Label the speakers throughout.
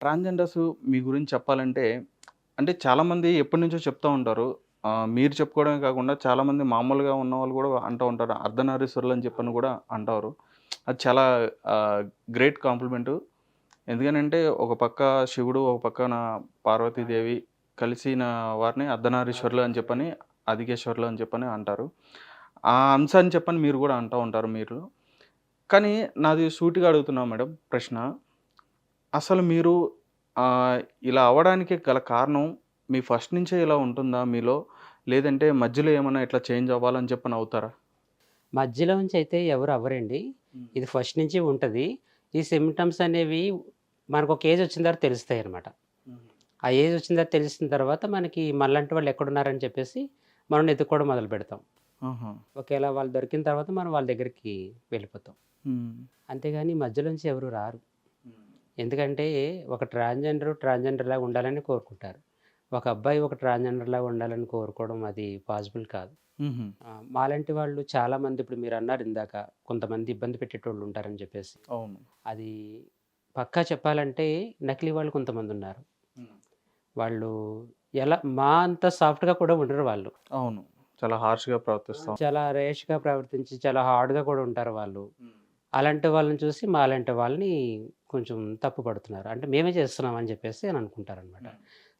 Speaker 1: Transgenders మీ గురించి చెప్పాలంటే, అంటే చాలామంది ఎప్పటినుంచో చెప్తూ ఉంటారు. మీరు చెప్పుకోవడమే కాకుండా చాలామంది మామూలుగా ఉన్నవాళ్ళు కూడా అంటూ ఉంటారు. అర్ధనారీశ్వరులు అని చెప్పని కూడా అంటారు. అది చాలా గ్రేట్ కాంప్లిమెంటు. ఎందుకనంటే ఒక పక్క శివుడు, ఒక పక్కన పార్వతీదేవి కలిసిన వారిని అర్ధనారీశ్వరులు అని చెప్పని, అధికేశ్వరులు అని చెప్పని అంటారు. ఆ అంశాన్ని చెప్పని మీరు కూడా అంటూ ఉంటారు మీరు. కానీ నాది సూటిగా అడుగుతున్నా మేడం ప్రశ్న. అసలు మీరు ఆహ్, ఇలా అవ్వడానికి గల కారణం మీ ఫస్ట్ నుంచే ఇలా ఉంటుందా మీలో? లేదంటే మధ్యలో ఏమన్నా ఇట్లా చేంజ్ అవ్వాలని చెప్పని అవుతారా?
Speaker 2: మధ్యలో నుంచి అయితే ఎవరు అవ్వరండి. ఇది ఫస్ట్ నుంచి ఉంటది. ఈ సిమ్టమ్స్ అనేవి మనకొక ఏజ్ వచ్చిన తర్వాత తెలుస్తాయన్నమాట. ఆ ఏజ్ వచ్చిన తర్వాత తెలిసిన తర్వాత మనకి మనలాంటి వాళ్ళు ఎక్కడున్నారని చెప్పేసి మనం ఎతుక్కోవడం మొదలు పెడతాం.
Speaker 1: ఆహా!
Speaker 2: ఒకేళ వాళ్ళు దొరికిన తర్వాత మనం వాళ్ళ దగ్గరికి వెళ్ళిపోతాం.
Speaker 1: హ్మ్.
Speaker 2: అంతేగాని మధ్యలో నుంచి ఎవరు రారు. ఎందుకంటే ఒక ట్రాన్స్‌జెండర్ ట్రాన్స్‌జెండర్‌లాగా ఉండాలని కోరుకుంటారు. ఒక అబ్బాయి ఒక ట్రాన్స్‌జెండర్‌లాగా ఉండాలని కోరుకోవడం అది పాసిబుల్ కాదు. మాలాంటి వాళ్ళు చాలామంది ఇప్పుడు మీరన్నారు ఇందాక కొంతమంది ఇబ్బంది పెట్టేటోళ్ళు ఉంటారని చెప్పేసి.
Speaker 1: అవును.
Speaker 2: అది పక్కా చెప్పాలంటే నకిలీ వాళ్ళు కొంతమందున్నారు. వాళ్ళు ఎలా మా అంత సాఫ్ట్‌గా కూడా ఉండరు వాళ్ళు.
Speaker 1: అవును. చాలా హార్ష్‌గా ప్రవర్తిస్తాం.
Speaker 2: చాలా రేష్‌గా ప్రవర్తించి చాలా హార్డ్‌గా కూడా ఉంటారు వాళ్ళు. అలాంటి వాళ్ళని చూసి మాలాంటి వాళ్ళని కొంచెం తప్పు పడుతున్నారు. అంటే మేమే చేస్తున్నాం అని చెప్పేసి అని అనుకుంటారనమాట.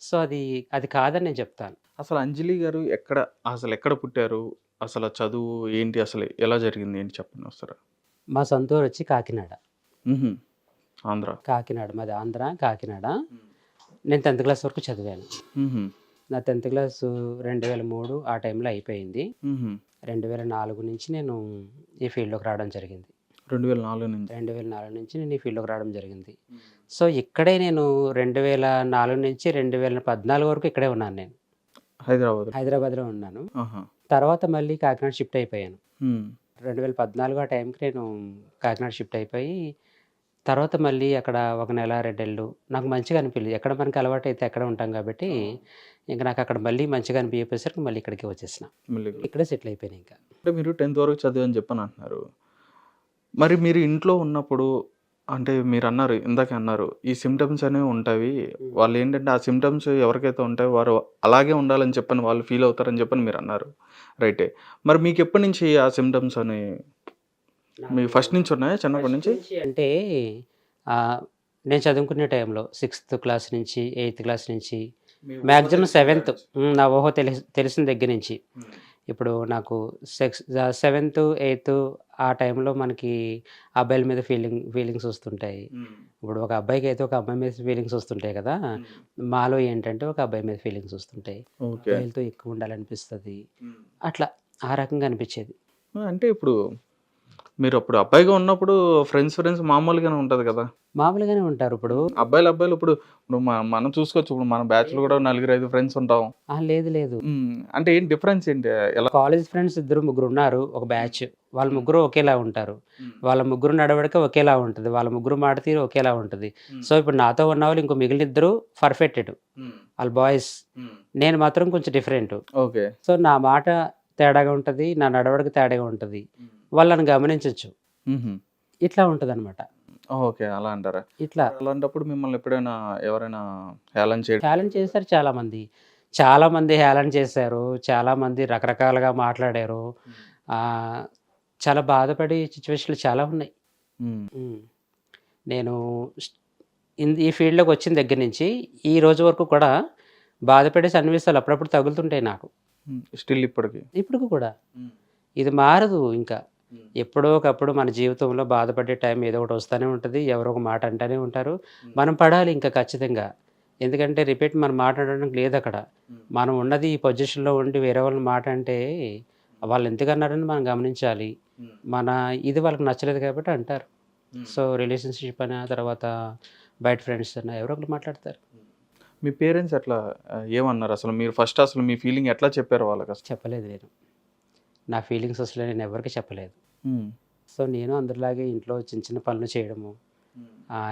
Speaker 2: సో అది అది కాదని నేను చెప్తాను.
Speaker 1: అసలు అంజలి గారు ఎక్కడ అసలు ఎక్కడ పుట్టారు? అసలు చదువు ఏంటి? అసలు ఎలా జరిగింది ఏంటి చెప్పండి ఒకసారి?
Speaker 2: మా సొంత ఊరు వచ్చి కాకినాడ.
Speaker 1: ఆంధ్ర.
Speaker 2: కాకినాడ మాది ఆంధ్ర కాకినాడ. నేను 10థ్ క్లాస్ వరకు చదివాను. నా 10థ్ క్లాసు 2003 ఆ టైంలో అయిపోయింది.
Speaker 1: హుహు.
Speaker 2: 2004 నుంచి నేను ఈ ఫీల్డ్‌లోకి రావడం జరిగింది.
Speaker 1: 2004 నుంచి.
Speaker 2: 2004 నుంచి నేను ఈ ఫీల్డ్‌లోకి రావడం జరిగింది. సో ఇక్కడే నేను 2004 నుంచి 2014 వరకు ఇక్కడే ఉన్నాను నేను.
Speaker 1: హైదరాబాద్.
Speaker 2: హైదరాబాద్‌లో ఉన్నాను. తర్వాత మళ్ళీ కాకినాడ షిఫ్ట్ అయిపోయాను.
Speaker 1: హ్మ్.
Speaker 2: 2014 ఆ టైంకి నేను కాకినాడ షిఫ్ట్ అయిపోయి తర్వాత మళ్ళీ అక్కడ ఒక నెల, 2 నెలలు నాకు మంచిగా అనిపియలేదు. ఎక్కడ మనకి అలవాటైతే అక్కడే ఉంటాం కాబట్టి ఇంక నాకు అక్కడ మళ్ళీ మంచిగా అనిపియకపోయేసరికి మళ్ళీ ఇక్కడికే వచ్చేసిన. ఇక్కడే సెటిల్ అయిపోయాను ఇంకా.
Speaker 1: అంటే మీరు 10థ్ వరకు చదివని చెప్పని అంటున్నారు. మరి మీరు ఇంట్లో ఉన్నప్పుడు అంటే మీరన్నారు ఇందాకే అన్నారు. ఈ సిమ్టమ్స్ అనేవి ఉంటాయి. వాళ్ళేంటంటే ఆ సిమ్టమ్స్ ఎవరికైతే ఉంటాయో వారు అలాగే ఉండాలని చెప్పని వాళ్ళు ఫీల్ అవుతారని చెప్పని మీరన్నారు. రైటే. మరి మీకెప్పటి నుంచి ఆ సిమ్టమ్స్ అని మీ ఫస్ట్ నుంచి ఉన్నాయా చిన్నప్పటి నుంచి?
Speaker 2: అంటే నేను చదువుకునే టైంలో సిక్స్త్ క్లాస్ నుంచి, ఎయిత్ క్లాస్ నుంచి మాక్సిమం సెవెంత్. నా ఊహ తెలిసి తెలిసిన దగ్గర నుంచి. ఇప్పుడు నాకు సెక్స్ సెవెంత్, ఎయిత్ ఆ టైంలో మనకి అబ్బాయిల మీద ఫీలింగ్ ఫీలింగ్స్ వస్తుంటాయి. ఇప్పుడు ఒక అబ్బాయికి అయితే ఒక అమ్మాయి మీద ఫీలింగ్స్ వస్తుంటాయి కదా! మాలో ఏంటంటే ఒక అబ్బాయి మీద ఫీలింగ్స్ వస్తుంటాయి. అబ్బాయిలతో ఎక్కువ ఉండాలనిపిస్తది. అట్లా ఆ రకంగా అనిపించేది.
Speaker 1: అంటే ఇప్పుడు మీరు అప్పుడు అబ్బాయిగా ఉన్నప్పుడు ఫ్రెండ్స్ ఫ్రెండ్స్ మామూలుగానే ఉంటది కదా!
Speaker 2: మామూలుగానే ఉంటారు ఇప్పుడు.
Speaker 1: అబ్బాయిలు అబ్బాయిలు ఇప్పుడు మనం చూసుకోవచ్చు. ఇప్పుడు మన బ్యాచ్‌లో కూడా నలుగురు, ఐదుగురు ఫ్రెండ్స్ ఉంటాం.
Speaker 2: లేదు లేదు.
Speaker 1: అంటే ఏంటి డిఫరెన్స్ ఏంటి? ఎలా?
Speaker 2: కాలేజ్ ఫ్రెండ్స్ ఇద్దరు ముగ్గురు ఉన్నారు. ఒక బ్యాచ్. వాళ్ళ ముగ్గురు ఒకేలా ఉంటారు. వాళ్ళ ముగ్గురు నడవడిక ఒకేలా ఉంటది. వాళ్ళ ముగ్గురు మాట తీరు ఒకేలా ఉంటది. సో ఇప్పుడు నాతో ఉన్నవాళ్ళు ఇంకో మిగిలిన ఇద్దరు పర్ఫెక్టెడ్. ఆళ్ళు బాయ్స్. నేను మాత్రం కొంచెం డిఫరెంట్.
Speaker 1: ఓకే.
Speaker 2: సో నా మాట తేడాగా ఉంటది. నా నడవడిక తేడాగా ఉంటది. వాళ్ళని గమనించొచ్చు.
Speaker 1: హుహు.
Speaker 2: ఇట్లా ఉంటదనమాట.
Speaker 1: ఓకే. అలా అంటారా?
Speaker 2: ఇట్లా
Speaker 1: అలాంటప్పుడు మిమ్మల్ని ఎప్పుడైనా ఎవరైనా హేళన చేయడం
Speaker 2: హేళన చేశారు చాలామంది. చాలామంది హేళన చేశారు. చాలామంది రకరకాలుగా మాట్లాడారు. చాలా బాధపడే సిట్యుయేషన్‌లు చాలా ఉన్నాయి. నేను ఈ ఫీల్డ్‌లోకి వచ్చిన దగ్గర నుంచి ఈ రోజు వరకు కూడా బాధపడే సన్నివేశాలు అప్పుడప్పుడు తగులుతుంటాయి నాకు.
Speaker 1: స్టిల్ ఇప్పటికి.
Speaker 2: ఇప్పటికి కూడా. ఇది మారదు ఇంకా. ఎప్పుడో ఒకప్పుడు మన జీవితంలో బాధపడే టైం ఏదో ఒకటి వస్తానే ఉంటది. ఎవరో ఒక మాట అంటానే ఉంటారు. మనం పడాలి ఇంకా ఖచ్చితంగా. ఎందుకంటే రిపీట్ మనం మాట్లాడడానికి లేదక్కడ. మనం ఉన్నది ఈ పొజిషన్‌లో ఉండి వేరే వాళ్ళని మాట అంటే వాళ్ళు ఎందుకన్నారని మనం గమనించాలి. మన ఇది వాళ్ళకి నచ్చలేదు కాబట్టి అంటారు. సో రిలేషన్‌షిప్ అనా తర్వాత బయట ఫ్రెండ్స్ అన్నా ఎవరో ఒకళ్ళు మాట్లాడతారు.
Speaker 1: మీ పేరెంట్స్ ఎట్లా ఆహ్, ఏమన్నారు అసలు? మీరు ఫస్ట్ అసలు మీ ఫీలింగ్ ఎట్లా చెప్పారు వాళ్ళకసలు?
Speaker 2: చెప్పలేదు నేను. నా ఫీలింగ్స్ అసలు నేను ఎవరికీ చెప్పలేదు. సో నేను అందరిలాగే ఇంట్లో చిన్న చిన్న పనులు చేయడము.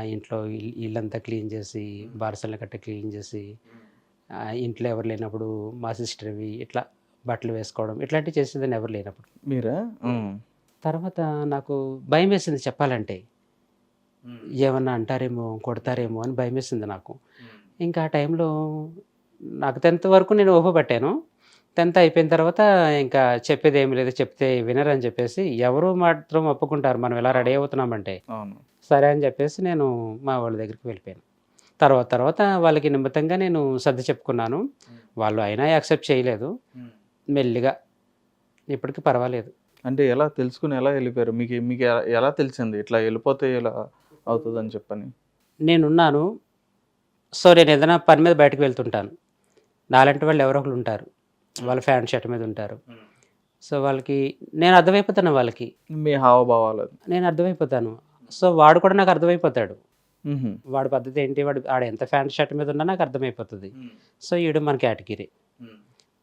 Speaker 2: ఇంట్లో ఇల్ ఇల్లంతా క్లీన్ చేసి, బారసాల కట్ట క్లీన్ చేసి, ఇంట్లో ఎవరు లేనప్పుడు మా సిస్టర్‌వి ఇట్లా బట్టలు వేసుకోవడం ఇట్లాంటివి చేసేదాన్ని ఎవరు లేనప్పుడు.
Speaker 1: మీరా?
Speaker 2: తర్వాత నాకు భయమేసింది చెప్పాలంటే. ఏమన్నా అంటారేమో కొడతారేమో అని భయం వేసింది నాకు ఇంకా ఆ టైంలో నాకు టెన్త్ వరకు నేను ఊహ పట్టాను టెన్త్ అయిపోయిన తర్వాత ఇంకా చెప్పేది ఏమి లేదు చెప్తే వినరని చెప్పేసి ఎవరు మాత్రం ఒప్పుకుంటారు. మనం ఎలా రెడీ అవుతున్నామంటే సరే అని చెప్పేసి నేను మా వాళ్ళ దగ్గరికి వెళ్ళిపోయాను. తర్వాత తర్వాత వాళ్ళకి నిమిత్తంగా నేను సర్ది చెప్పుకున్నాను. వాళ్ళు అయినా యాక్సెప్ట్ చేయలేదు. మెల్లిగా ఇప్పటికి పర్వాలేదు.
Speaker 1: అంటే ఎలా తెలుసుకుని ఎలా వెళ్ళిపోయారు? మీకు మీకు ఎలా- ఎలా తెలిసింది? ఇట్లా వెళ్ళిపోతే ఇలా అవుతుందని చెప్పని?
Speaker 2: నేనున్నాను. సో నేను ఏదైనా పని మీద బయటకు వెళ్తుంటాను. నాలాంటి వాళ్ళు ఎవరో ఒకరు ఉంటారు. వాళ్ళ ఫ్యాన్ షర్ట్ మీద ఉంటారు. సో వాళ్ళకి నేను అర్థమైపోతాను వాళ్ళకి.
Speaker 1: మీ హావభావాలు.
Speaker 2: నేను అర్థమైపోతాను. సో వాడు కూడా నాకు అర్థమైపోతాడు. వాడి పద్ధతి ఏంటి? వాడు ఆడ ఎంత ఫ్యాన్ షర్ట్ మీద ఉన్నా నాకు అర్థమైపోతుంది. సో ఈడు మన కేటగిరీ.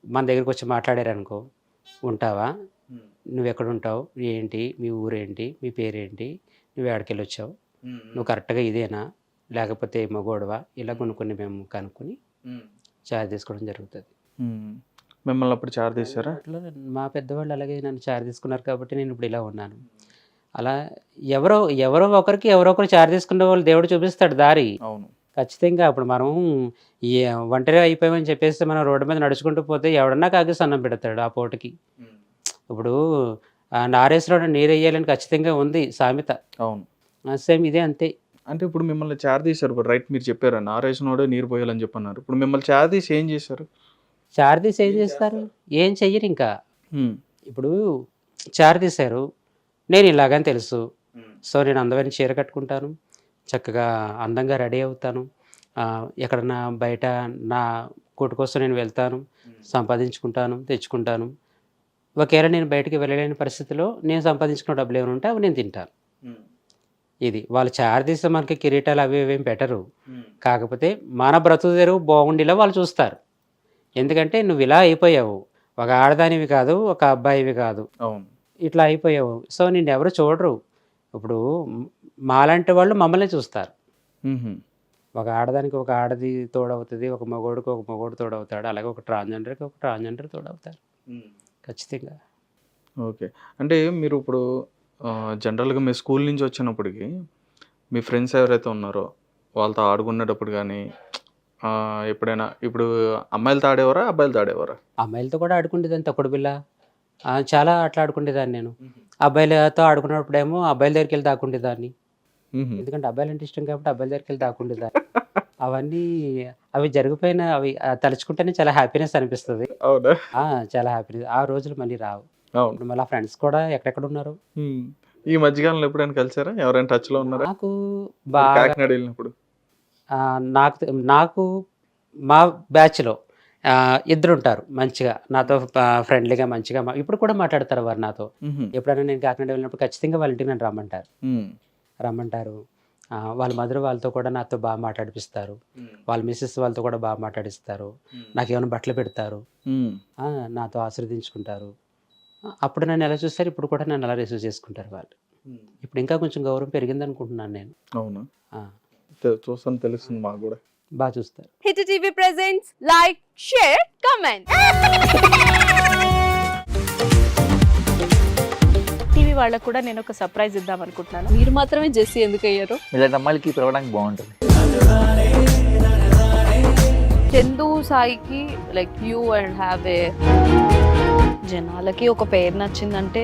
Speaker 2: మన దగ్గరికి వచ్చి మాట్లాడారు అనుకో ఉంటావా? నువ్వు ఎక్కడ ఉంటావు ఏంటి? మీ ఊరేంటి? మీ పేరేంటి? నువ్వు ఎక్కడికి వచ్చావు? నువ్వు కరెక్ట్గా ఇదేనా? లేకపోతే మగోడవా? ఇలా కొన్ని కొన్ని మేము కనుక్కొని చార్జ్ తీసుకోవడం జరుగుతుంది.
Speaker 1: మిమ్మల్ని అప్పుడు చార్ తీసారా
Speaker 2: మా పెద్దవాళ్ళు అలాగే నన్ను చార్జ్ తీసుకున్నారు కాబట్టి నేను ఇప్పుడు ఇలా ఉన్నాను. అలా ఎవరో ఎవరో ఒకరికి ఎవరో ఒకరు చార్జ్ తీసుకునే వాళ్ళు దేవుడు చూపిస్తాడు దారి.
Speaker 1: అవును.
Speaker 2: ఖచ్చితంగా అప్పుడు మనం ఒంటరి అయిపోయామని చెప్పేసి మనం రోడ్డు మీద నడుచుకుంటూ పోతే ఎవడన్నా కాకి సన్నం పెడతాడు ఆ పూటకి. ఇప్పుడు నారేశ్వరం నీరు వేయాలని ఖచ్చితంగా ఉంది సామెత.
Speaker 1: అవును.
Speaker 2: సేమ్ ఇదే అంతే.
Speaker 1: అంటే ఇప్పుడు మిమ్మల్ని చార్ తీశారు రైట్ మీరు చెప్పారు నారేసినోడే నీరు పోయాలని చెప్పన్నారు. ఇప్పుడు మిమ్మల్ని చార్ తీసి ఏం చేశారు?
Speaker 2: చార్జీస్ ఏం చేస్తారు? ఏం చెయ్యరు ఇంకా. ఇప్పుడు చార్ తీశారు నేను ఇలాగని తెలుసు. సో నేను అందమైన చీర కట్టుకుంటాను. చక్కగా అందంగా రెడీ అవుతాను. ఎక్కడన్నా బయట నా కోటి కోసం నేను వెళ్తాను. సంపాదించుకుంటాను తెచ్చుకుంటాను. ఒకవేళ నేను బయటికి వెళ్ళలేని పరిస్థితిలో నేను సంపాదించుకున్న డబ్బులు ఏమైనా ఉంటే అవి నేను తింటాను. ఇది. వాళ్ళు చార్ తీస్తే మనకి కిరీటాలు అవి ఇవి ఏం పెట్టరు. కాకపోతే మన బ్రతుకు తెరువు బాగుండేలా వాళ్ళు చూస్తారు. ఎందుకంటే నువ్వు ఇలా అయిపోయావు. ఒక ఆడదానివి కాదు ఒక అబ్బాయివి కాదు.
Speaker 1: అవును.
Speaker 2: ఇట్లా అయిపోయావు. సో నిన్ను ఎవరు చూడరు. ఇప్పుడు మాలాంటి వాళ్ళు మమ్మల్ని చూస్తారు. ఒక ఆడదానికి ఒక ఆడది తోడవుతుంది ఒక మగోడికి ఒక మగోడు తోడవుతాడు అలాగే ఒక ట్రాన్స్జెండర్కి ఒక ట్రాన్స్జెండర్ తోడవుతారు. ఖచ్చితంగా.
Speaker 1: ఓకే. అంటే మీరు ఇప్పుడు జనరల్గా మీ స్కూల్ నుంచి వచ్చినప్పటికి మీ ఫ్రెండ్స్ ఎవరైతే ఉన్నారో వాళ్ళతో ఆడుకునేటప్పుడు కానీ ఎప్పుడైనా ఇప్పుడు అమ్మాయిలు తాడేవారా అబ్బాయిలు తాడేవారా
Speaker 2: అమ్మాయిలతో కూడా ఆడుకుండేదాన్ని తొక్కుడు బిల్ల ఆ, చాలా ఆటలు ఆడుకునేదాన్ని నేను. అబ్బాయిలతో ఆడుకున్నప్పుడేమో అబ్బాయిల దగ్గరికి వెళ్ళి దాక్కుండేదాన్ని. ఎందుకంటే అబ్బాయిలు అంటే ఇష్టం కాబట్టి అబ్బాయిల దగ్గరికి వెళ్ళి దాక్కుండేదాన్ని. అవన్నీ అవి జరిగిపోయిన అవి ఆ, తలుచుకుంటేనే చాలా హ్యాపీనెస్ అనిపిస్తుంది.
Speaker 1: అవునా?
Speaker 2: ఆ, చాలా హ్యాపీనెస్ ఆ రోజులు మళ్ళీ రావు.
Speaker 1: అవును.
Speaker 2: ఇప్పుడు మళ్ళీ ఫ్రెండ్స్ కూడా ఎక్కడెక్కడ ఉన్నారు?
Speaker 1: మ్మ్. ఈ మధ్యకాలంలో ఎప్పుడైనా కలిసారా? ఎవరైనా టచ్లో ఉన్నారా?
Speaker 2: నాకు బాగా
Speaker 1: కాకినాడ వెళ్ళినప్పుడు.
Speaker 2: నాకు నాకు మా బ్యాచ్లో ఇద్దరు ఉంటారు మంచిగా. నాతో ఫ్రెండ్లీగా మంచిగా ఇప్పుడు కూడా మాట్లాడతారు వారు నాతో. ఎప్పుడైనా నేను కాకినాడ వెళ్ళినప్పుడు ఖచ్చితంగా వాళ్ళ ఇంటికి నన్ను రమ్మంటారు.
Speaker 1: మ్మ్.
Speaker 2: రమ్మంటారు. వాళ్ళ మధుర వాళ్ళతో కూడా నాతో బాగా మాట్లాడిపిస్తారు. వాళ్ళ మిస్సెస్ వాళ్ళతో కూడా బాగా మాట్లాడిస్తారు. నాకు ఏమైనా బట్టలు పెడతారు. నాతో ఆశీర్వదించుకుంటారు. అప్పుడు నన్ను ఎలా చూస్తారు? ఇప్పుడు కూడా నన్ను అలా రిసీవ్ చేసుకుంటారు వాళ్ళు. ఇప్పుడు ఇంకా కొంచెం గౌరవం పెరిగింది అనుకుంటున్నాను నేను.
Speaker 1: అవునా. చూస్తాను తెలుస్తుంది మాకు కూడా.
Speaker 2: బాగా చూస్తారు.
Speaker 3: Hit TV presents like share comment TV వాళ్ళకు కూడా నేను ఒక సర్ప్రైజ్ ఇద్దాం అనుకుంటున్నాను.
Speaker 4: మీరు మాత్రమే జెస్సీ ఎందుకు అయ్యారు?
Speaker 5: ఇలాంటి అమ్మాయిలకి పిలవడానికి బాగుంటుంది.
Speaker 4: చందు సాయికి like you and have a జనాలకి ఒక పేరు నచ్చిందంటే